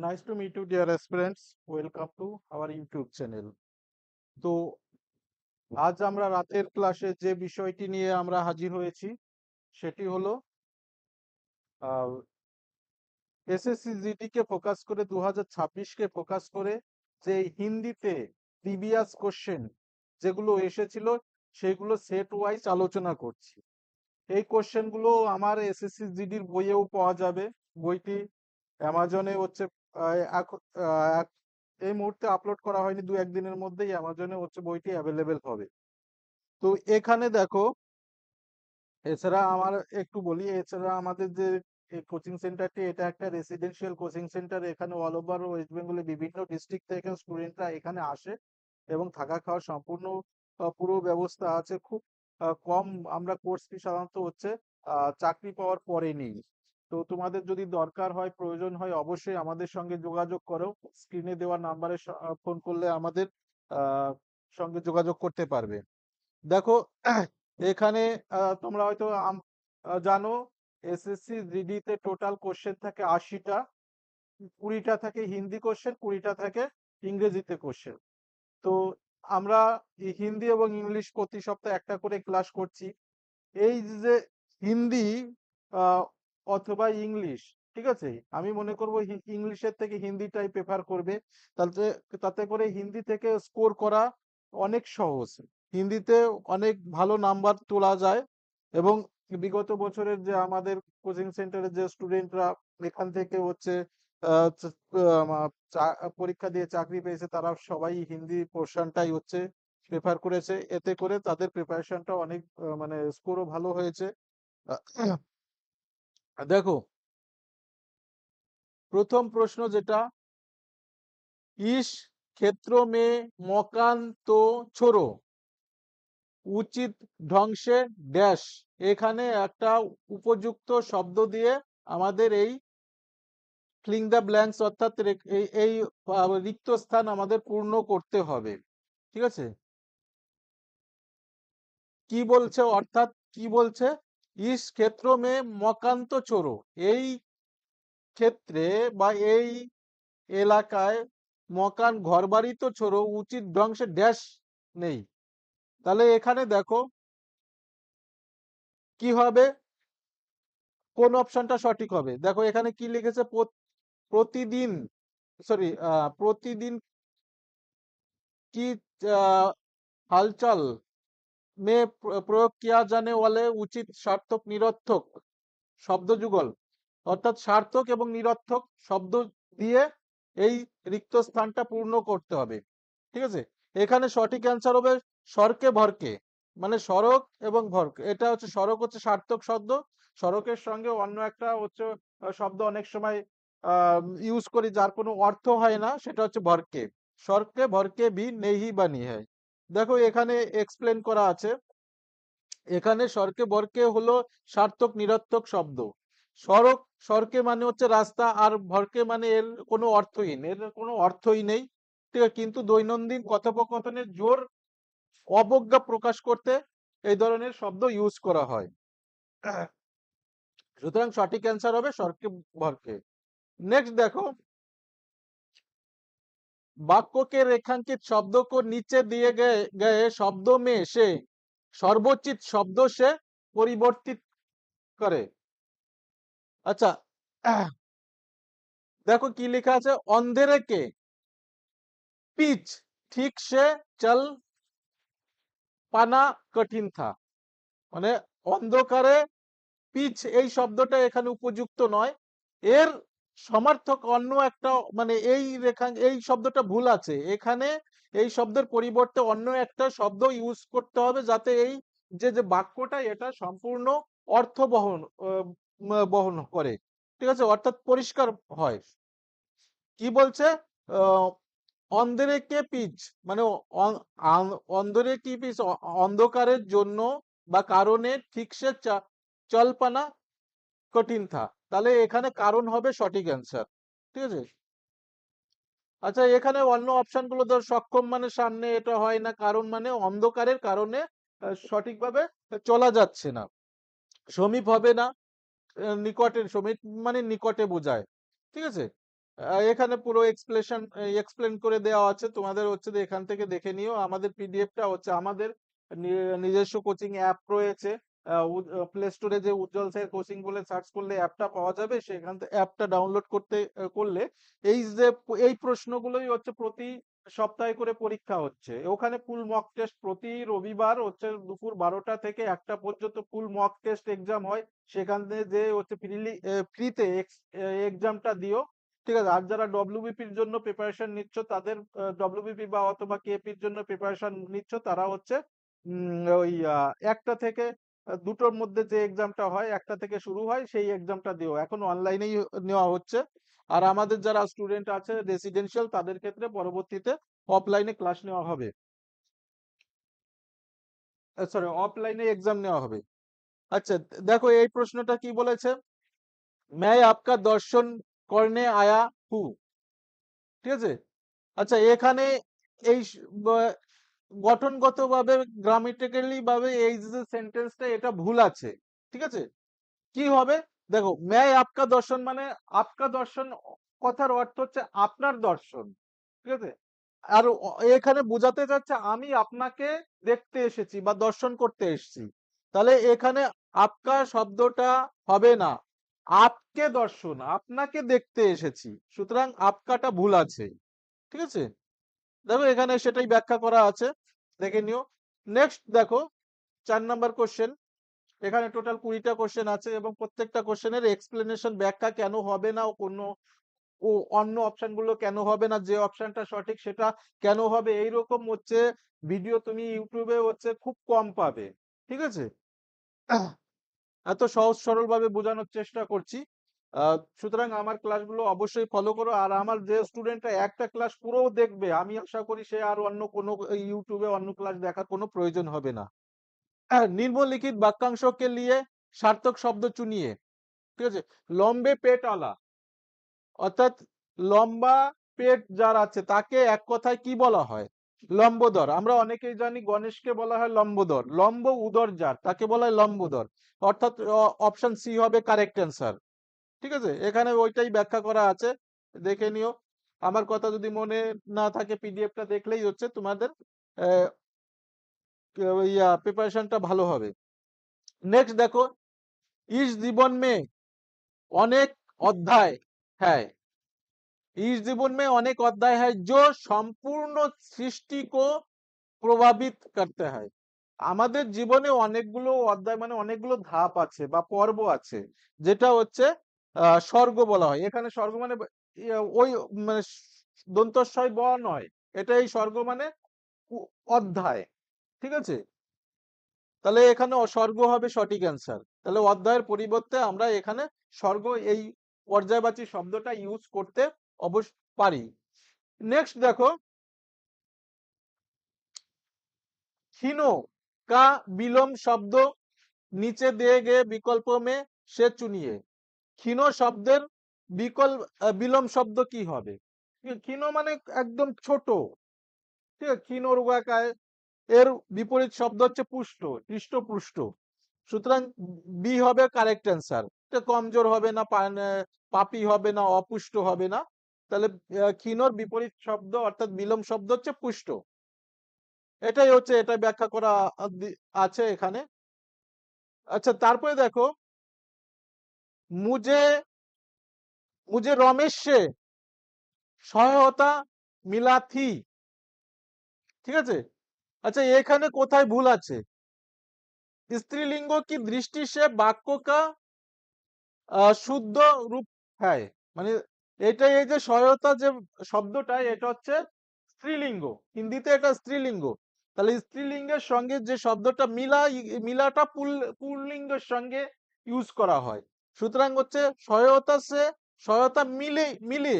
Nice to meet you, dear aspirants. Welcome to our YouTube channel. তো আজ আমরা রাতের ক্লাসে যে বিষয়টি নিয়ে আমরা হাজির হয়েছি সেটি হলো এসএসসি জিডি কে ফোকাস করে দু কে ফোকাস করে যে হিন্দিতে প্রিভিয়াস কোশ্চেন যেগুলো এসেছিল সেগুলো সেট ওয়াইজ আলোচনা করছি এই কোশ্চেনগুলো আমার এসএসসি জিডির বইয়েও পাওয়া যাবে বইটি অ্যামাজনে হচ্ছে এই মুহূর্তে আপলোড করা হয়নি দু একদিনের মধ্যেই অ্যামাজনে হচ্ছে বইটি অ্যাভেলেবেল হবে। তো এখানে দেখো, এছাড়া আমার একটু বলি, এছাড়া আমাদের যে কোচিং সেন্টারটি এটা একটা রেসিডেন্সিয়াল কোচিং সেন্টার এখানে অল ওভার ওয়েস্ট বেঙ্গলের বিভিন্ন ডিস্ট্রিক্ট থেকে স্টুডেন্টরা এখানে আসে এবং থাকা খাওয়ার সম্পূর্ণ পুরো ব্যবস্থা আছে। খুব কম আমরা কোর্স ফি সাধারণত হচ্ছে চাকরি পাওয়ার পরে নিই। তো তোমাদের যদি দরকার হয়, প্রয়োজন হয়, অবশ্যই আমাদের সঙ্গে যোগাযোগ করো। স্ক্রিনে দেওয়া নাম্বারে ফোন করলে আমাদের সঙ্গে যোগাযোগ করতে পারবে। দেখো, এখানে তোমরা হয়তো জানো এসএসসি জিডি তে টোটাল কোশ্চেন থাকে আশিটা, কুড়িটা থাকে হিন্দি কোশ্চেন কুড়িটা থাকে ইংরেজিতে কোশ্চেন তো আমরা হিন্দি এবং ইংলিশ প্রতি সপ্তাহে একটা করে ক্লাস করছি। এই যে হিন্দি অথবা ইংলিশ, ঠিক আছে? আমি মনে করব ইংলিশের থেকে হিন্দিটাই প্রেফার করবে। তাতে তাতে করে হিন্দি থেকে স্কোর করা অনেক সহজ। হিন্দিতে অনেক ভালো নাম্বার তোলা যায় এবং বিগত বছরের যে আমাদের কোচিং সেন্টারের যে স্টুডেন্টরা এখান থেকে হচ্ছে পরীক্ষা দিয়ে চাকরি পেয়েছে তারা সবাই হিন্দি পোর্শনটাই হচ্ছে প্রেফার করেছে। এতে করে তাদের প্রিপারেশনটা অনেক মানে স্কোরও ভালো হয়েছে। দেখো প্রথম প্রশ্ন যেটা, ইস ক্ষেত্র মে মকান তো ছোড়ো। উচিত ধ্বংসে ড্যাশ। এখানে একটা উপযুক্ত শব্দ দিয়ে আমাদের এই ফিলিং দ্য ব্ল্যাঙ্কস অর্থাৎ এই রিক্ত স্থান আমাদের পূর্ণ করতে হবে। ঠিক আছে? কি বলছে অর্থাৎ কি বলছে? ইস ক্ষেত্র মে মকান্ত চোরো এই ক্ষেত্রে বা এই এলাকায় মকান ঘরবাড়ি তো ছোড়ো উচিত ধ্বংসে ড্যাশ নেই তাহলে এখানে দেখো কি হবে কোন অপশনটা সঠিক হবে দেখো এখানে কি লিখেছে প্রতিদিন সরি প্রতিদিন কি হালচাল মে প্র- প্রয়োগ কিয়া জানে বলে উচিত সার্থক নিরর্থক শব্দ যুগল। অর্থাৎ সার্থক এবং নিরর্থক শব্দ দিয়ে এই রিক্ত স্থানটা পূর্ণ করতে হবে। ঠিক আছে? এখানে সঠিক অ্যান্সার হবে সরকে ভরকে। মানে সড়ক এবং ভরক। এটা হচ্ছে সড়ক হচ্ছে সার্থক শব্দ। সড়কের সঙ্গে অন্য একটা হচ্ছে শব্দ অনেক সময় ইউজ করি যার কোনো অর্থ হয় না, সেটা হচ্ছে ভরকে। সরকে ভরকে বি নেহি বা নিহাই দেখো এখানে এক্সপ্লেন করা আছে। এখানে সরকে বরকে হলো সার্থক নিরর্থক শব্দ। সড়ক সরকে মানে হচ্ছে রাস্তা আর ভরকে মানে এর কোনো অর্থহীন। এর কোনো অর্থই নেই। ঠিক আছে? কিন্তু দৈনন্দিন কথোপকথনের জোর অবজ্ঞা প্রকাশ করতে এই ধরনের শব্দ ইউজ করা হয়। সুতরাং সঠিক অ্যান্সার হবে সরকে ভরকে নেক্সট দেখো वाक्य के रेखांकित शब्दों को नीचे दिए गए गए शब्दों में से सर्वोचित शब्दों से परिवर्तित करे अच्छा দেখো কি লেখা আছে অন্ধেরে কে পিচ ঠিক সে চল পানা কঠিন থা মানে অন্ধকারে পিচ এই শব্দটা এখানে উপযুক্ত নয় এর সমার্থক অন্য একটা মানে এই রেখা, এই শব্দটা ভুল আছে। এখানে এই শব্দের পরিবর্তে অন্য একটা শব্দ ইউজ করতে হবে যাতে এই যে যে বাক্যটা এটা সম্পূর্ণ অর্থ বহন বহন করে। ঠিক আছে? অর্থাৎ পরিষ্কার হয়। কি বলছে? অন্ধেরে কে পিচ? মানে অ- আ- কি পিচ? অন্ধকারের জন্য বা কারণে ঠিক সে চলপানা কঠিন থা। তাহলে এখানে কারণ হবে সঠিক অ্যান্সার ঠিক আছে? আচ্ছা এখানে অন্য অপশনগুলো ধর, সক্ষম মানে সামনে এটা হয় না, কারণ মানে অন্ধকারের কারণে সঠিকভাবে চলা যাচ্ছে না। সমীপ হবে না নিকটের সমীপ মানে নিকটে বোঝায়, ঠিক আছে? এখানে পুরো এক্সপ্লেশন এক্সপ্লেন করে দেওয়া আছে। তোমাদের হচ্ছে এখান থেকে দেখে নিও। আমাদের পিডিএফটা হচ্ছে আমাদের নিজস্ব কোচিং অ্যাপ রয়েছে। প্লে স্টোরে যে উজ্জ্বল স্যার কোচিং বলে সার্চ করলে অ্যাপটা পাওয়া যাবে, সেখান থেকে অ্যাপটা ডাউনলোড করতে করলে এই যে এই প্রশ্নগুলোই হচ্ছে প্রতি সপ্তাহে করে পরীক্ষা হচ্ছে। ওখানে ফুল মক টেস্ট প্রতি রবিবার হচ্ছে দুপুর বারোটা থেকে একটা পর্যন্ত ফুল মক টেস্ট এক্সাম হয়। সেখান সেখানে যে হচ্ছে ফ্রিলি ফ্রিতে এক্সামটা দিও। ঠিক আছে? আর যারা ডব্লিউবিপির জন্য প্রিপারেশন নিচ্ছ, তাদের ডব্লিউবিপি বা অথবা কেপির জন্য প্রিপারেশন নিচ্ছ, তারা হচ্ছে ওই একটা থেকে দুটোর মধ্যে যে এক্সামটা হয় একটা থেকে শুরু হয় সেই এক্সামটা দিও এখন অনলাইনেই নেওয়া হচ্ছে আর আমাদের যারা স্টুডেন্ট আছে রেসিডেন্সিয়াল তাদের ক্ষেত্রে পরবর্তীতে অফলাইনে ক্লাস নেওয়া হবে সরি অফলাইনে এক্সাম নেওয়া হবে আচ্ছা দেখো এই প্রশ্নটা কি বলেছে मैं आपका দর্শন করনে আয়া হু ঠিক আছে আচ্ছা এখানে এই স- ব- গঠনগতভাবে গ্রামেটিক্যালি ভাবে এই যে সেন্টেন্সটা এটা ভুল আছে। ঠিক আছে? কি হবে? দেখো, ম্যায় আপকা দর্শন মানে আপকা দর্শন কথার অর্থ হচ্ছে আপনার দর্শন। ঠিক আছে? আর এখানে বোঝাতে চাচ্ছে আমি আপনাকে দেখতে এসেছি বা দর্শন করতে এসেছি। তাহলে এখানে আপকা শব্দটা হবে না। আপকে দর্শন, আপনাকে দেখতে এসেছি। সুতরাং আপকাটা ভুল আছে। ঠিক আছে? দেখো, এখানে সেটাই ব্যাখ্যা করা আছে। দেখে নিও। নেক্সট দেখো, চার নাম্বার কোশ্চেন এখানে টোটাল কুড়িটা কোশ্চেন আছে এবং প্রত্যেকটা কোশ্চেনের এক্সপ্লেনেশন ব্যাখ্যা কেন হবে না কোনো ও অন্য অপশনগুলো কেন হবে না, যে অপশনটা সঠিক সেটা কেন হবে, এইরকম হচ্ছে ভিডিও তুমি ইউটিউবে হচ্ছে খুব কম পাবে। ঠিক আছে? এত সহজ সরল ভাবে বোঝানোর চেষ্টা করছি। সুতরাং আমার ক্লাসগুলো অবশ্যই ফলো করো। আর আমার যে স্টুডেন্টরা একটা ক্লাস পুরো দেখবে, আমি আশা করি সে আর অন্য কোনো ইউটিউবে অন্য ক্লাস দেখার কোনো প্রয়োজন হবে না। নিম্নলিখিত বাক্যাংশকে নিয়ে সার্থক শব্দ চুনিয়ে, ঠিক আছে? লম্বে পেট আলা অর্থাৎ লম্বা পেট যার আছে, তাকে এক কথায় কি বলা হয়? লম্বদর। আমরা অনেকেই জানি গণেশকে বলা হয় লম্বদর। লম্ব উদর যার, তাকে বলা হয় লম্বদর। অর্থাৎ অপশন সি হবে কারেক্ট অ্যান্সার ঠিক আছে এখানে ওইটাই ব্যাখ্যা করা আছে দেখে নিও আমার কথা যদি মনে না থাকে পিডিএফটা দেখলেই হচ্ছে তোমাদের আহ, ইয়া প্রিপারেশনটা ভালো হবে নেক্সট দেখো ইস জীবন মে অনেক অধ্যায় হ্যাঁ इस जीवन में अनेक अध्याय है जो সম্পূর্ণ সৃষ্টি को প্রভাবিত করতে হয় আমাদের জীবনে অনেকগুলো অধ্যায় মানে অনেকগুলো ধাপ আছে বা পর্ব আছে যেটা হচ্ছে আহ, স্বর্গ বলা হয়। এখানে স্বর্গ মানে ওই মানে দন্তস্বয় ব নয়। এটা এই স্বর্গ মানে অধ্যায়। ঠিক আছে? তাহলে এখানে স্বর্গ হবে সঠিক অ্যান্সার তাহলে অধ্যায়ের পরিবর্তে আমরা এখানে স্বর্গ এই পর্যায়বাচী শব্দটা ইউজ করতে অবশ্য পারি। নেক্সট দেখো। ক্ষীণ কা বিলম শব্দ নিচে দিয়ে গে বিকল্প মে সে চুনিয়ে। ক্ষীণ শব্দের বিকল বিলোম শব্দ কি হবে? ক্ষীণ মানে একদম ছোট। ঠিক আছে? ক্ষীণ রুগাকায় এর বিপরীত শব্দ হচ্ছে পুষ্ট হৃষ্টপুষ্ট সুতরাং বি হবে কারেক্ট অ্যান্সার কমজোর হবে না পাপি হবে না, অপুষ্ট হবে না। তাহলে ক্ষীণর বিপরীত শব্দ অর্থাৎ বিলোম শব্দ হচ্ছে পুষ্ট। এটাই হচ্ছে এটা ব্যাখ্যা করা আছে এখানে। আচ্ছা তারপরে দেখো মুজে মুজে রমেশ সহায়তা মিলা থি ঠিক আছে? আচ্ছা এখানে কোথায় ভুল আছে? স্ত্রীলিঙ্গ কি দৃষ্টি সে বাক্য কা শুদ্ধ রূপ হ্যাঁ মানে এটা এই যে সহায়তা যে শব্দটা, এটা হচ্ছে স্ত্রীলিঙ্গ। হিন্দিতে এটা স্ত্রীলিঙ্গ। তাহলে স্ত্রীলিঙ্গের সঙ্গে যে শব্দটা মিলা মিলাটা পুল, পুল্লিঙ্গের সঙ্গে ইউজ করা হয়। সুতরাং হচ্ছে সহায়তা সে, সহায়তা মিলে মিলে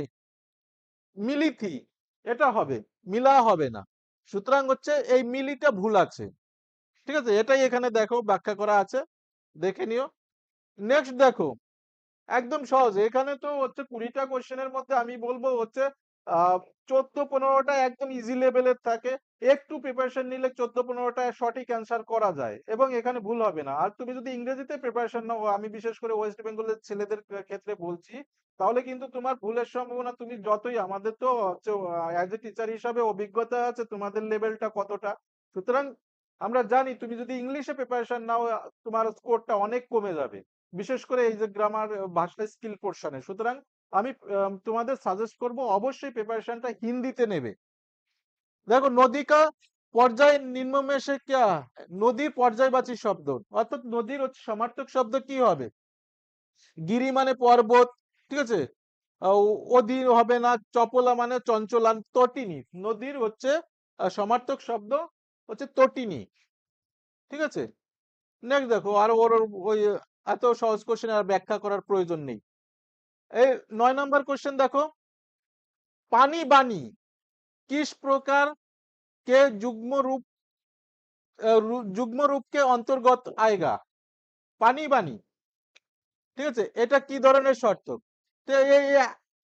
মিলিথি এটা হবে, মিলা হবে না। সুতরাং হচ্ছে এই মিলিটা ভুল আছে। ঠিক আছে? এটাই এখানে দেখো, ব্যাখ্যা করা আছে। দেখে নিও। নেক্সট দেখো। একদম সহজ। এখানে তো হচ্ছে কুড়িটা কোশ্চেনের মধ্যে আমি বলব হচ্ছে, আহ, চোদ্দ, পনেরোটা একদম ইজি লেভেলের থাকে। একটু প্রিপারেশন নিলে চোদ্দ পনেরোটা সঠিক অ্যান্সার করা যায় এবং এখানে ভুল হবে না। আর তুমি যদি ইংরেজিতে প্রিপারেশন নাও, আমি বিশেষ করে ওয়েস্ট বেঙ্গলের ছেলেদের ক্ষেত্রে বলছি, তাহলে কিন্তু তোমার ভুলের সম্ভাবনা তুমি যতই, আমাদের তো অ্যাজ এ টিচার হিসাবে অভিজ্ঞতা আছে, তোমাদের লেভেলটা কতটা। সুতরাং আমরা জানি, তুমি যদি ইংলিশে প্রিপারেশন নাও, তোমার স্কোরটা অনেক কমে যাবে, বিশেষ করে এই যে গ্রামার ভাষা স্কিল পোর্শনে সুতরাং আমি তোমাদের সাজেস্ট করব, অবশ্যই প্রিপারেশনটা হিন্দিতে নেবে। দেখো নদী কা পর্যায় নিম্নমেশে ক্যা? নদীর পর্যায়বাচী শব্দ। অর্থাৎ নদীর সমার্থক শব্দ কি হবে? গিরি মানে পর্বত, ঠিক আছে? অধীর হবে না, চপলা মানে চঞ্চলান তটিনী নদীর হচ্ছে সমার্থক শব্দ হচ্ছে তটিনী ঠিক আছে? নেক্সট দেখো, আর ওর, ওই, এত সহজ কোশ্চেন আর ব্যাখ্যা করার প্রয়োজন নেই। এই নয় নম্বর কোশ্চেন দেখো। পানি বাণী। किस प्रकार के যুগ্ম রূপ যুগ্ম রূপকে অন্তর্গত আয়গা পানি বাণী ঠিক আছে এটা কি ধরনের শর্ত তো এই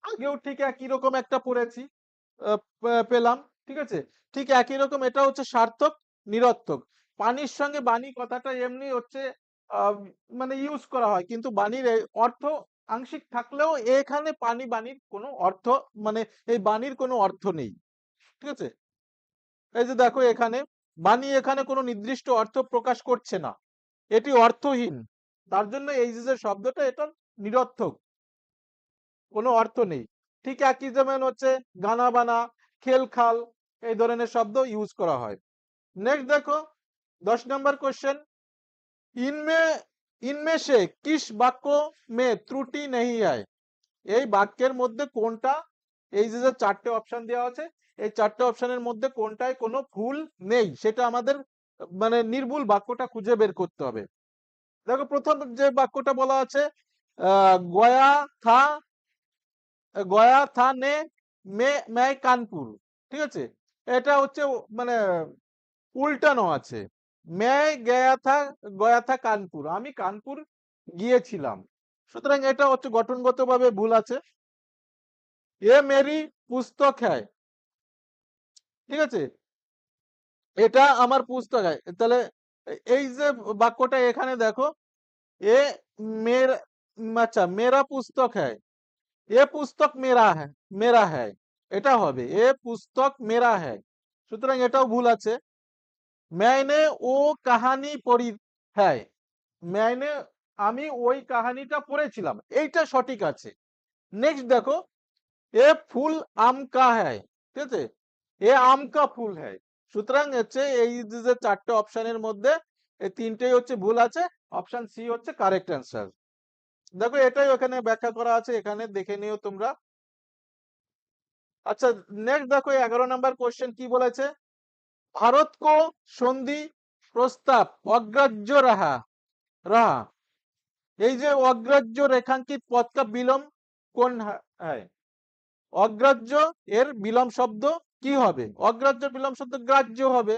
আগেও ঠিক একই রকম একটা পড়েছি পেলাম ঠিক আছে ঠিক একই রকম এটা হচ্ছে সার্থক নিরর্থক পানির সঙ্গে বাণী কথাটা এমনি হচ্ছে মানে ইউজ করা হয় কিন্তু বাণীর অর্থ আংশিক থাকলেও এখানে পানি বাণীর কোনো অর্থ মানে এই বাণীর কোনো অর্থ নেই ঠিক আছে? এই যে দেখো এখানে বাণী এখানে কোনো নির্দিষ্ট অর্থ প্রকাশ করছে না। এটি অর্থহীন। তার জন্য এই যে শব্দটা এটা নিরর্থক। কোনো অর্থ নেই। ঠিক একই যেমন হচ্ছে গানা বানা খেল খাল এই ধরনের শব্দ ইউজ করা হয়। নেক্সট দেখো দশ নম্বর কোশ্চেন ইনমে ইনমে সে কিস বাক্য মে ত্রুটি নেই আয়? এই বাক্যের মধ্যে কোনটা? এই যে চারটে অপশন দেওয়া আছে এই চারটে অপশনের মধ্যে কোনটায় কোনো ভুল নেই, সেটা আমাদের মানে নির্ভুল বাক্যটা খুঁজে বের করতে হবে। দেখো প্রথম যে বাক্যটা বলা আছে গয়া থা গয়া থা নে মে কানপুর, ঠিক আছে? এটা হচ্ছে মানে উল্টানো আছে। মে গয়া থা গয়া থা কানপুর, আমি কানপুর গিয়েছিলাম। সুতরাং এটা হচ্ছে গঠনগতভাবে ভুল আছে। এ মেরি পুস্তক হ্যায়। ঠিক আছে? এটা আমার পুস্তক তাহলে এই যে বাক্যটা এখানে দেখো, এ মেরা আচ্ছা মেরা পুস্তক হ্যায়। এ পুস্তক মেরা হ্যাঁ মেরা হ্যায়। এটা হবে, এ পুস্তক মেরা হ্যায়। সুতরাং এটাও ভুল আছে। ম্যানে ও কাহানি পড়ি, হ্যায়। ম্যানে আমি ওই কাহানিটা পড়েছিলাম, এইটা সঠিক আছে। নেক্সট দেখো, এ ফুল আম কা হ্যায়, ঠিক আছে? এ আম কা ফুল হ্যায়। সুতরাং হচ্ছে এই যে চারটে অপশনের মধ্যে এই তিনটেই হচ্ছে ভুল আছে। অপশন সি হচ্ছে কারেক্ট অ্যান্সার। দেখো এটাই ওখানে ব্যাখ্যা করা আছে, এখানে দেখে নিও তোমরা। আচ্ছা নেক্সট দেখো এগারো নাম্বার কোশ্চেন কি বলেছে? ভারত কো সন্ধি প্রস্তাব অগ্রাহ্য রাহা। রাহা। এই যে অগ্রাহ্য রেখাঙ্কিত পথ বিলম কোন হ্যাঁ অগ্রাহ্য এর বিলম শব্দ কি হবে? অগ্রাহ্য বিলম্ব শব্দ গ্রাহ্য হবে।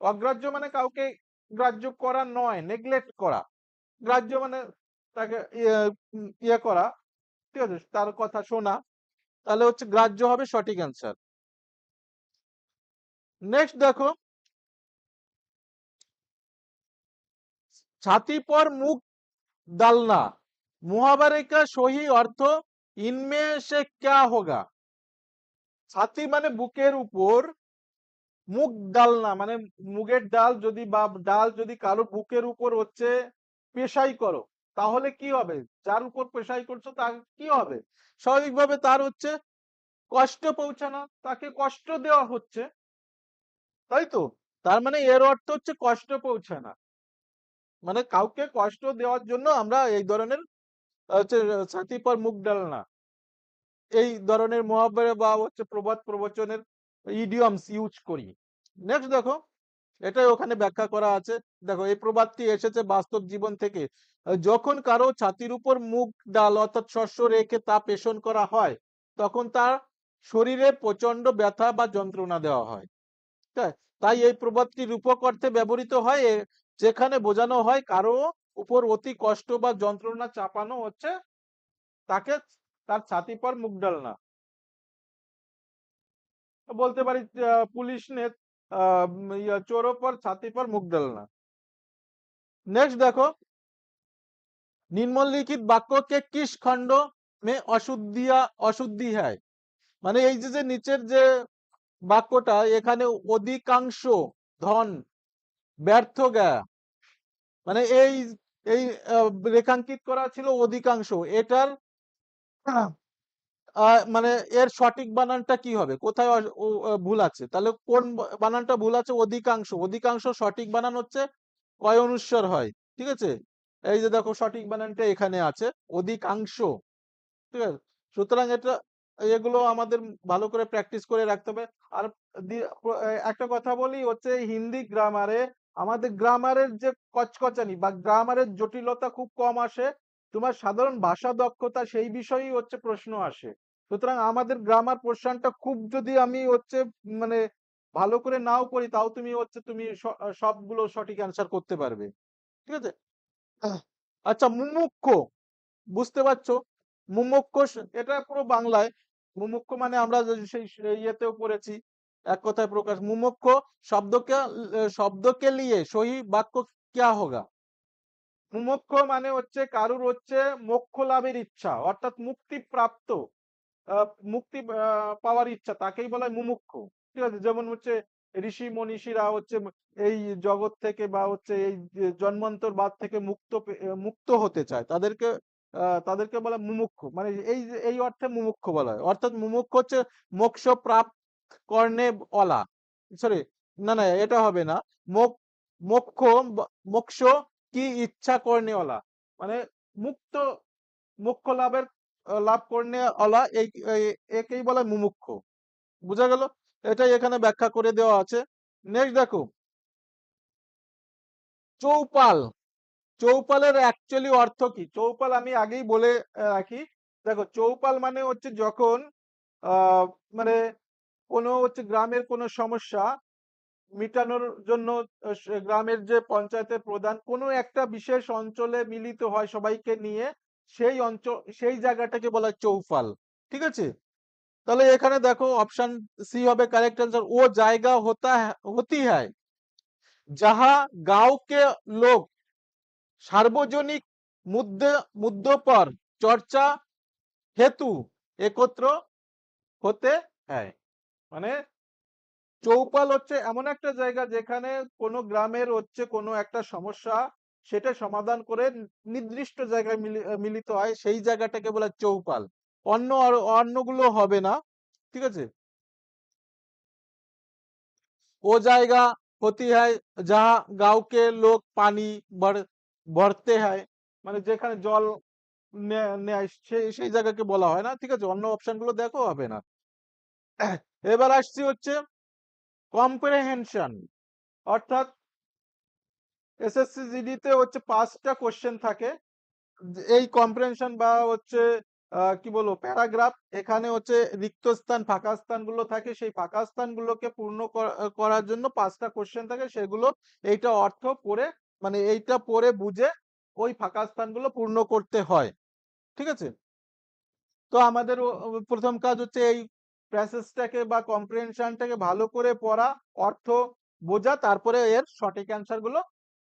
অগ্রাহ্য মানে কাউকে গ্রাহ্য করা নয় নেগলেক্ট করা। গ্রাহ্য মানে তাকে ইয়ে, ইয়ে করা। ঠিক আছে, তার কথা শোনা। তাহলে হচ্ছে গ্রাহ্য হবে সঠিক অ্যান্সার নেক্সট দেখো। ছাতি পর মুখ দালনা মহাবারিকা সহি অর্থ, ইনমে সে ক্যা হোগা? ছাতি মানে বুকের উপর, মুগ ডাল না মানে মুগের ডাল যদি বা ডাল যদি কারও বুকের উপর হচ্ছে পেশাই করো, তাহলে কি হবে? যার উপর পেশাই করছ তার কি হবে? স্বাভাবিকভাবে তার হচ্ছে কষ্ট পৌঁছানো, তাকে কষ্ট দেওয়া হচ্ছে। তাই তো? তার মানে এর অর্থ হচ্ছে কষ্ট পৌঁছানা। মানে কাউকে কষ্ট দেওয়ার জন্য আমরা এই ধরনের হচ্ছে ছাতি পর মুখ ডাল না। এই ধরনের মহাবরে বা হচ্ছে প্রবাদ প্রবচনের ইডিয়মস ইউজ করি। নেক্সট দেখো, এটাই ওখানে ব্যাখ্যা করা আছে। দেখো, এই প্রবাদটি এসেছে বাস্তব জীবন থেকে। যখন কারও ছাতির উপর মুখ ডাল অর্থাৎ শস্য রেখে তা পেষণ করা হয়, তখন তার শরীরে প্রচণ্ড ব্যথা বা যন্ত্রণা দেওয়া হয়। তাই এই প্রবাদটি রূপক অর্থে ব্যবহৃত হয়। যেখানে বোঝানো হয় কারও উপর অতি কষ্ট বা যন্ত্রণা চাপানো হচ্ছে, তাকে তার ছাতি পর মুখ ডাল না। বলতে পারি পুলিশ নে চোর পর ছাতি পর মুখ ডাল না। নেক্সট দেখো। নিম্নলিখিত বাক্যকে কিস খণ্ড মে অশুদ্ধিয়া, অশুদ্ধি হয়। মানে এই যে নিচের যে বাক্যটা, এখানে অধিকাংশ ধন, ব্যর্থ গয়া মানে এই এই রেখাঙ্কিত করা ছিল অধিকাংশ। এটার মানে এর সঠিক বানানটা কি হবে? কোথায় ভুল আছে? তাহলে কোন বানানটা ভুল আছে? অধিকাংশ। অধিকাংশ সঠিক বানান হচ্ছে কয় অনুস্বর হয়? ঠিক আছে? এই যে দেখো সঠিক বানানটা এখানে আছে। অধিকাংশ। ঠিক আছে? সুতরাং এটা, এগুলো আমাদের ভালো করে প্র্যাকটিস করে রাখতে হবে। আর একটা কথা বলি হচ্ছে হিন্দি গ্রামারে, আমাদের গ্রামারের যে কচকচানি বা গ্রামারের জটিলতা খুব কম আসে। তোমার সাধারণ ভাষা দক্ষতা সেই বিষয়েই হচ্ছে প্রশ্ন আসে। সুতরাং আমাদের গ্রামার পোর্শনটা খুব যদি আমি হচ্ছে মানে ভালো করে নাও করি, তাও তুমি হচ্ছে তুমি সবগুলো সঠিক অ্যান্সার করতে পারবে। ঠিক আছে? আচ্ছা মুমুক্ষ, বুঝতে পারছ? মুমুক্ষ এটা পুরো বাংলায়। মুমুক্ষ মানে আমরা সেই ইয়েতেও পড়েছি, এক কথায় প্রকাশ। মুমুক্ষ শব্দকে শব্দকে নিয়ে সহি বাক্য ক্যা হোগা? মুমুক্ষ মানে হচ্ছে কারুর হচ্ছে মোক্ষ লাভের ইচ্ছা, অর্থাৎ মুক্তি প্রাপ্ত মুক্তি পাওয়ার ইচ্ছা, তাকেই বলা হয় মুমুক্ষ। ঠিক আছে? যেমন হচ্ছে ঋষি, মনীষীরা হচ্ছে এই জগৎ থেকে বা হচ্ছে এই জন্মান্তর বাদ থেকে মুক্ত মুক্ত হতে চায়। তাদেরকে তাদেরকে বলা মুমুক্ষ। মানে এই এই অর্থে মুমুক্ষ বলা হয়। অর্থাৎ মুমুক্ষ হচ্ছে মোক্ষ প্রাপ্ত কর্ণে অলা। সরি, না না, এটা হবে না। মোক মোক্ষ মোক্ষ কি ইচ্ছা কর্ণে অলা মানে মুক্ত মোক্ষ লাভের লাভ কর্ণে অলা এই একেই বলা মুমুক্ষ। বুঝা গেল? এটাই এখানে ব্যাখ্যা করে দেওয়া আছে। নেক্সট দেখো। চৌপাল। চৌপালের অ্যাকচুয়ালি অর্থ কি? চৌপাল আমি আগেই বলে রাখি। দেখো, চৌপাল মানে হচ্ছে যখন মানে কোনো হচ্ছে গ্রামের কোনো সমস্যা মিটানোর জন্য আহ, সে- গ্রামের যে পঞ্চায়েতের প্রধান কোনো একটা বিশেষ অঞ্চলে মিলিত হয় সবাইকে নিয়ে সেই অঞ্চল সেই জায়গাটাকে বলা হয় চৌপাল ঠিক আছে তাহলে এখানে দেখো অপশন সি হবে কারেক্ট आंसर वो जाएगा होता है होती है जहां गांव के लोग सार्वजनिक मुद्दे मुद्दों पर चर्चा हेतु একত্র হতে হয় মানে চৌপাল হচ্ছে এমন একটা জায়গা যেখানে কোনো গ্রামের হচ্ছে কোনো একটা সমস্যা সেটা সমাধান করে নির্দিষ্ট জায়গায় মিলিত হয়। সেই জায়গাটাকে বলে চৌপাল। অন্য অন্যগুলো হবে না, ঠিক আছে? ও জায়গা হতি হয় যা গাউকে লোক, পানি ভরতে হয়। মানে যেখানে জল নেয় সেই জায়গাকে বলা হয় না, ঠিক আছে? অন্য অপশনগুলো দেখো, হবে না। এবার আসছি হচ্ছে কম্প্রেহেনশন অর্থাৎ এসএসসি জিডি তে হচ্ছে পাঁচটা কোশ্চেন থাকে। এই কম্প্রেহেনশন বা হচ্ছে কি বলব প্যারাগ্রাফ এখানে হচ্ছে রিক্ত স্থান ফাঁকা স্থানগুলো থাকে। সেই ফাঁকা স্থান গুলোকে পূর্ণ করার জন্য পাঁচটা কোশ্চেন থাকে। সেগুলো এইটা অর্থ পড়ে মানে এইটা পড়ে বুঝে ওই ফাঁকা স্থানগুলো পূর্ণ করতে হয়। ঠিক আছে? তো আমাদের প্রথম কাজ হচ্ছে এই প্যাসেজটাকে বা কম্প্রিহেনশনটাকে ভালো করে পড়া, অর্থ বোঝা, তারপরে এর সঠিক অ্যান্সারগুলো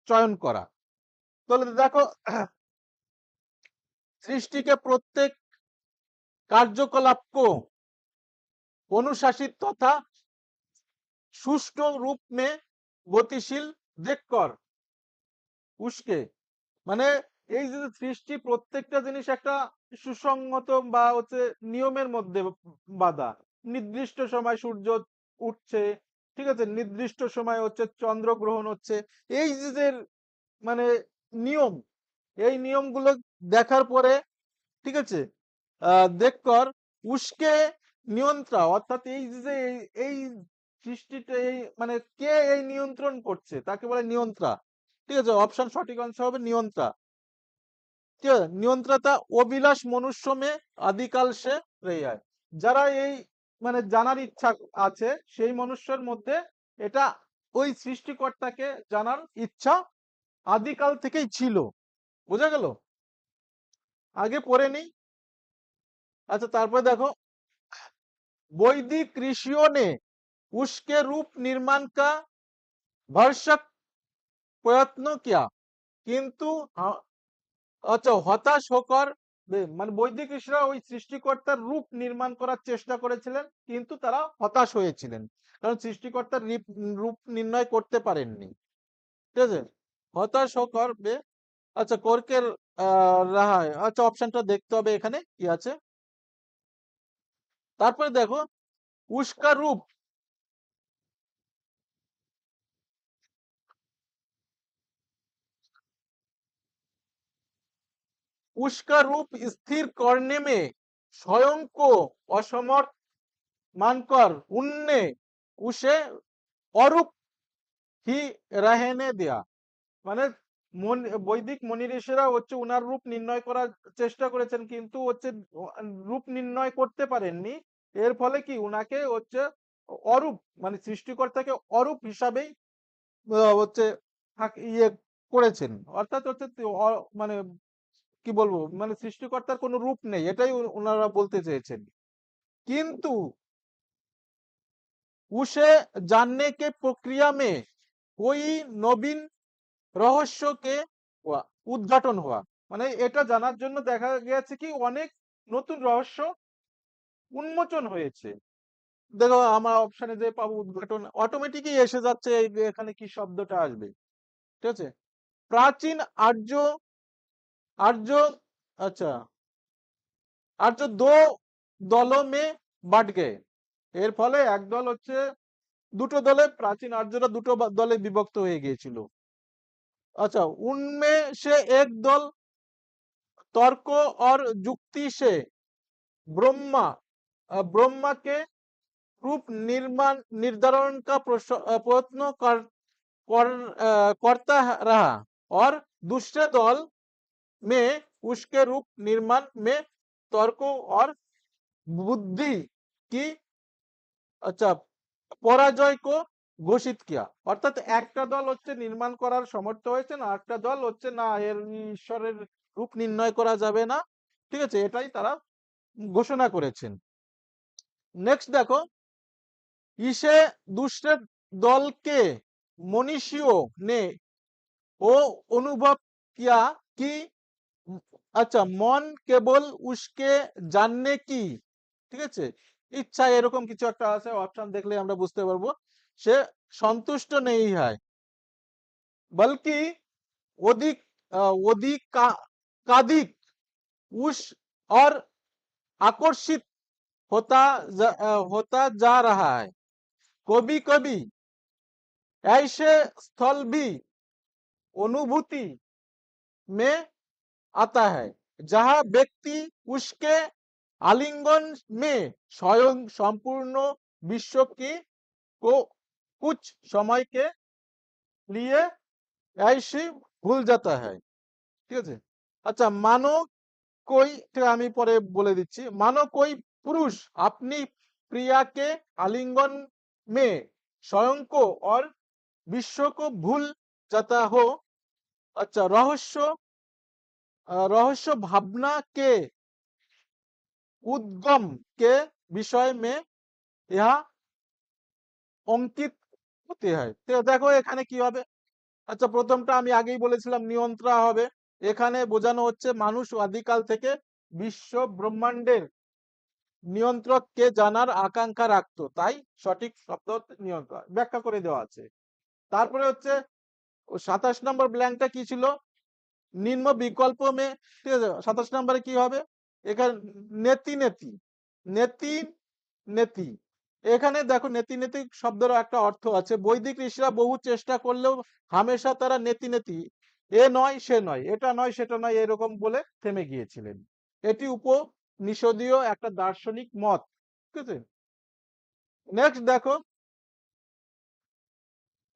চয়ন করা। তাহলে দেখো, সৃষ্টিকে প্রত্যেক কার্যকলাপকে অনুশাসিত তথা সুষ্ঠু রূপ মে গতিশীল দেখকর, উস্কে। মানে এই যে সৃষ্টি প্রত্যেকটা জিনিস একটা সুসংগত বা হচ্ছে নিয়মের মধ্যে বাঁধা। নির্দিষ্ট সময় সূর্য উঠছে, ঠিক আছে? নির্দিষ্ট সময় হচ্ছে চন্দ্রগ্রহণ হচ্ছে। এই যে মানে নিয়ম, এই নিয়মগুলো দেখার পরে, ঠিক আছে? আহ দেখকর উস্কে নিয়ন্ত্রা, অর্থাৎ এই যে এই- সৃষ্টিটা এই মানে কে এই নিয়ন্ত্রণ করছে, তাকে বলে নিয়ন্ত্রা। ঠিক আছে? অপশন সঠিক অংশ হবে নিয়ন্ত্রা। নিয়ন্ত্রতা অবিলাস মনুষ্য মে আদিকাল সে রেয়ায় যারা এই মানে জানার ইচ্ছা আছে সেই মনুষ্যের মধ্যে এটা ওই সৃষ্টিকর্তাকে জানার ইচ্ছা আদিকাল থেকেই ছিল বোঝা গেল আগে পড়ে নিই আচ্ছা তারপরে দেখো বৈদিক ঋষিও ने उसके रूप निर्माण का भरसक प्रयत्न किया কিন্তু আ- আচ্ছা হতাশ হকর মানে বৈদিক ঋষিরা ওই সৃষ্টিকর্তার রূপ নির্মাণ করার চেষ্টা করেছিলেন, কিন্তু তারা হতাশ হয়েছিলেন। কারণ সৃষ্টিকর্তার রূপ নির্ণয় করতে পারেননি। ঠিক আছে? হতাশ হকর বে আচ্ছা কর্কের রাহায় আচ্ছা অপশনটা দেখতে হবে এখানে, কি আছে? তারপরে দেখো উস্কা রূপ उसका रूप स्थिर करने में स्वयं को असमर्थ मानकर उनने उसे অরূপ হি রাহেনে দেয়া মানে মন- বৈদিক মনি ঋষিরা হচ্ছে উনার রূপ নির্ণয় করার চেষ্টা করেছেন কিন্তু হচ্ছে রূপ নির্ণয় করতে পারেননি এর ফলে কি উনাকে হচ্ছে অরূপ মানে সৃষ্টিকর্তাকে অরূপ হিসাবেই আহ, হচ্ছে থাক- ইয়ে করেছেন অর্থাৎ হচ্ছে তি- অ- মানে কি বলবো মানে সৃষ্টিকর্তার কোনো রূপ নেই এটাই উ- ওনারা বলতে চেয়েছেন কিন্তু उसे जानने के प्रक्रिया में कोई নবীন রহস্যকে ও- উদ্ঘাটন হওয়া মানে এটা জানার জন্য দেখা গেছে কি অনেক নতুন রহস্য উন্মোচন হয়েছে দেখো আমার অপশনে যে পাবো উদ্ঘাটন অটোমেটিকই এসে যাচ্ছে এই যে এখানে কি শব্দটা আসবে ঠিক আছে প্রাচীন আর্য আর্য আচ্ছা আর্য দো দলমে বাট গে এর ফলে এক দল হচ্ছে দুটো দলে প্রাচীন আর্যরা দুটো বা- দলে বিভক্ত হয়ে গিয়েছিল আচ্ছা उनमें से एक दल तर्क और युक्ति से ब्रह्मा अ, ब्रह्मा के रूप निर्माण निर्धारण का प्रश- अ, प्रयत्न कर, कर अ, करता रहा और दूसरे दल में उसके रूप निर्माण में तर्क और बुद्धि की আচ্ছা পরাজয়কে ঘোষিত কিয়া অর্থাৎ একটা দল হচ্ছে নির্মাণ করার সমর্থ হয়েছে না একটা দল হচ্ছে না এর ঈশ্বরের রূপ নির্ণয় করা যাবে না ঠিক আছে এটাই তারা ঘোষণা করেছেন নেক্সট দেখো ইসে দুষ্টের দলকে মনীষীয় নে ও অনুভব কিয়া কি আচ্ছা মন কেবল উসকে জাননে কি ঠিক আছে ইচ্ছা এরকম কিছু একটা আছে অপশন দেখলে আমরা বুঝতে পারবো সে সন্তুষ্ট নেই হয় বলকি অধিক আহ, অধিক কা- কাদিক उस और आकर्षित होता जा, अ, होता जा रहा है कभी कभी ऐसे स्थल भी अनुभूति में आता है जहां व्यक्ति उसके आलिंगन में स्वयं संपूर्ण विश्व की को कुछ समय के लिए ऐसे भूल जाता है ঠিক আছে আচ্ছা মানো कोई ঠিক আমি পরে বলে দিচ্ছি मानो कोई पुरुष अपनी प्रिया के आलिंगन में स्वयं को और विश्व को भूल जाता हो अच्छा रहस्य अ, रहस्य भावना के उद्गम के विषय में यह অঙ্কিত হতে হয় তো দেখো এখানে কি হবে আচ্ছা প্রথমটা আমি আগেই বলেছিলাম নিয়ন্ত্রা হবে এখানে বোঝানো হচ্ছে মানুষ আদিকাল থেকে বিশ্ব ব্রহ্মাণ্ডের নিয়ন্ত্রককে জানার আকাঙ্ক্ষা রাখতো তাই সঠিক শব্দ হচ্ছে নিয়ন্ত্রক ব্যাখ্যা করে দেওয়া আছে তারপরে হচ্ছে সাতাশ নম্বর ব্ল্যাঙ্কটা কি ছিল নিম্ন বিকল্প মে, ঠিক আছে, সাতাশ নম্বরে কি হবে? এখানে নেতি নেতি নেতি নেতি। এখানে দেখো নেতি নেতি শব্দের একটা অর্থ আছে। বৈদিক ঋষিরা বহু চেষ্টা করলেও হামেশা তারা নেতি নেতি। এ নয়, সে নয়, এটা নয়, সেটা নয় এরকম বলে থেমে গিয়েছিলেন। এটি উপনিষদীয় একটা দার্শনিক মত, ঠিক আছে? নেক্সট দেখো।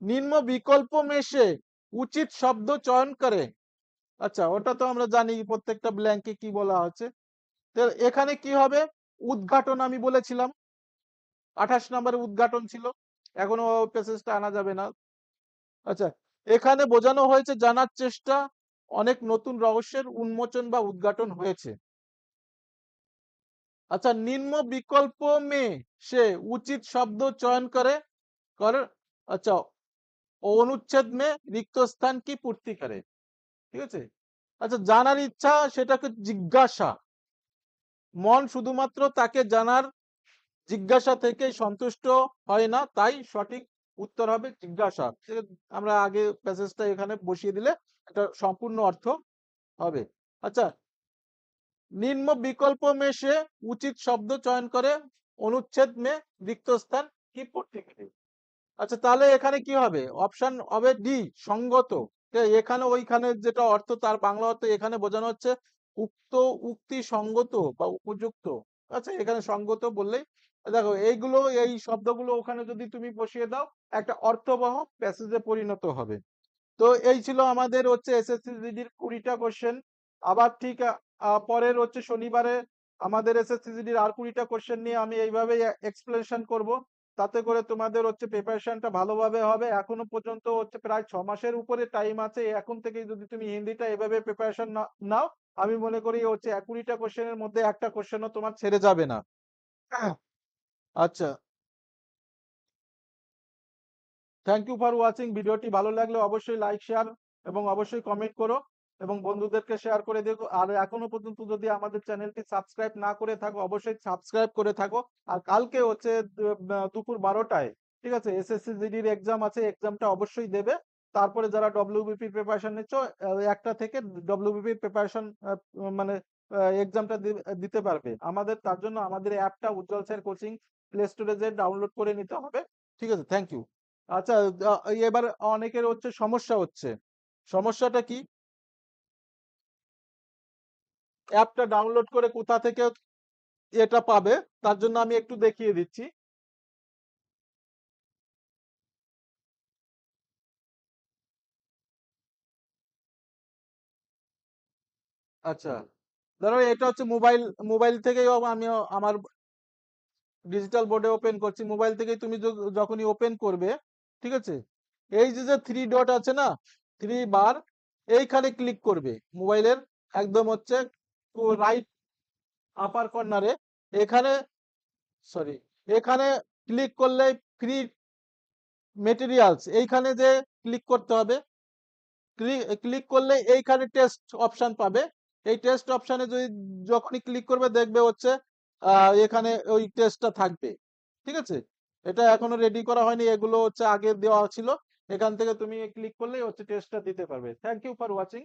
নিম্ন বিকল্প মেশে উচিত শব্দ চয়ন করে। আচ্ছা ওটা তো আমরা জানি প্রত্যেকটা ব্ল্যাঙ্কে কি বলা তো এখানে কি হবে? উদ্ঘাটন আমি বলেছিলাম। আঠাশ নম্বরে উদ্ঘাটন ছিল। এখনও পেসেজটা আনা যাবে না। আচ্ছা এখানে বোঝানো হয়েছে, জানার চেষ্টা অনেক নতুন রহস্যের উন্মোচন বা উদ্ঘাটন হয়েছে। আচ্ছা নিম্ন বিকল্প মে, সে উচিত শব্দ চয়ন করে করে আচ্ছা অনুচ্ছেদ মে রিক্ত স্থান কি পূর্তি করে? ঠিক আছে? আচ্ছা জানার ইচ্ছা, সেটাকে জিজ্ঞাসা। মন শুধুমাত্র তাকে জানার জিজ্ঞাসা থেকে সন্তুষ্ট হয় না, তাই সঠিক উত্তর হবে জিজ্ঞাসা। আমরা আগে প্যাসেজটা এখানে বসিয়ে দিলে এটা সম্পূর্ণ অর্থ হবে। আচ্ছা নিম্ন বিকল্প মেশে উচিত শব্দ চয়ন করে অনুচ্ছেদ মে রিক্ত স্থান কি পড়তে আচ্ছা তাহলে এখানে কি হবে? অপশন হবে ডি, সঙ্গত? এখানে ওইখানে যেটা অর্থ, তার বাংলা অর্থ এখানে বোঝানো হচ্ছে উক্ত উক্তি সঙ্গত বা উপযুক্ত। আচ্ছা এখানে সঙ্গত বললেই, দেখো, এইগুলো, এই শব্দগুলো ওখানে যদি তুমি বসিয়ে দাও, একটা অর্থবহ প্যাসেজে পরিণত হবে। তো এই ছিল আমাদের হচ্ছে এসএসসি জিডির কুড়িটা কোশ্চেন আবার ঠিক পরের হচ্ছে শনিবারে আমাদের এসএসসি জিডির আর কুড়িটা কোশ্চেন নিয়ে আমি এইভাবে এক্সপ্লেনেশন করব। তাতে করে তোমাদের হচ্ছে প্রিপারেশনটা ভালোভাবে হবে। এখনও পর্যন্ত হচ্ছে প্রায় ছ মাসের উপরে টাইম আছে। এখন থেকেই যদি তুমি হিন্দিটা এভাবে প্রিপারেশন নাও, আমি মনে করি হচ্ছে এক কুড়িটা কোশ্চেনের মধ্যে একটা কোশ্চেনও তোমার ছেড়ে যাবে না। আচ্ছা। থ্যাংক ইউ ফর ওয়াচিং ভিডিওটি ভালো লাগলে অবশ্যই লাইক শেয়ার এবং অবশ্যই কমেন্ট করো। এবং বন্ধুদেরকে শেয়ার করে দেখো আর এখনও পর্যন্ত যদি আমাদের চ্যানেলটি সাবস্ক্রাইব না করে থাকো, অবশ্যই সাবস্ক্রাইব করে থাকো। আর কালকে হচ্ছে দুপুর বারোটায়, ঠিক আছে? এসএসসি জিডির এক্সাম আছে এক্সামটা অবশ্যই দেবে। তারপরে যারা ডব্লিউবিপি প্রিপারেশন নিচ্ছ একটা থেকে ডব্লিউবিপি প্রিপারেশন মানে এক্সামটা দিতে পারবে। আমাদের, তার জন্য আমাদের অ্যাপটা উজ্জ্বল স্যার কোচিং প্লে স্টোরে যে ডাউনলোড করে নিতে হবে। ঠিক আছে? থ্যাংক ইউ আচ্ছা এবার অনেকের হচ্ছে সমস্যা হচ্ছে। সমস্যাটা কি? অ্যাপটা ডাউনলোড করে কোথা থেকে এটা পাবে, তার জন্য আমি একটু দেখিয়ে দিচ্ছি। আচ্ছা ধরো এটা হচ্ছে মোবাইল মোবাইল থেকেই আমি আমার ডিজিটাল বোর্ডে ওপেন করছি। মোবাইল থেকেই তুমি যখনই ওপেন করবে, ঠিক আছে? এই যে যে থ্রি ডট আছে না থ্রি বার এইখানে ক্লিক করবে। মোবাইলের একদম হচ্ছে রাইট আপার কর্নারে এখানে সরি এখানে ক্লিক করলে ফ্রি মেটেরিয়ালস এইখানে যে ক্লিক করতে হবে ক্লিক করলে এইখানে টেস্ট অপশন পাবে, এই টেস্ট অপশনে যদি, যখনই ক্লিক করবে দেখবে হচ্ছে এখানে ওই টেস্টটা থাকবে, ঠিক আছে? এটা এখনও রেডি করা হয়নি, এগুলো হচ্ছে আগে দেওয়া ছিল, এখান থেকে তুমি ক্লিক করলেই হচ্ছে টেস্টটা দিতে পারবে। Thank you for watching